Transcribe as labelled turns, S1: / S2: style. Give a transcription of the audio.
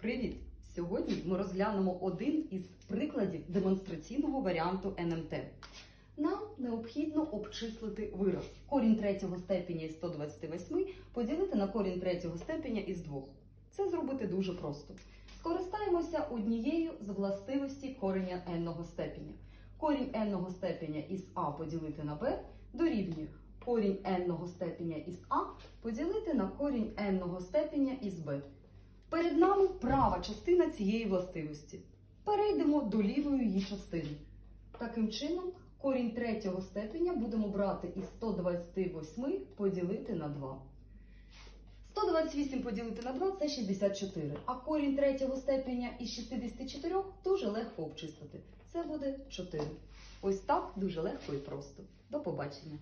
S1: Привіт! Сьогодні ми розглянемо один із прикладів демонстраційного варіанту НМТ. Нам необхідно обчислити вираз. Корінь третього степеня із 128 поділити на корінь третього степеня із 2. Це зробити дуже просто. Скористаємося однією з властивостей кореня n степеня. Корінь n степеня із а поділити на b дорівнює корінь n степеня із а поділити на корінь n степеня із b. Перед нами права частина цієї властивості. Перейдемо до лівої її частини. Таким чином, корінь третього степеня будемо брати із 128 поділити на 2. 128 поділити на 2 це 64. А корінь третього степеня із 64 дуже легко обчислити. Це буде 4. Ось так дуже легко і просто. До побачення.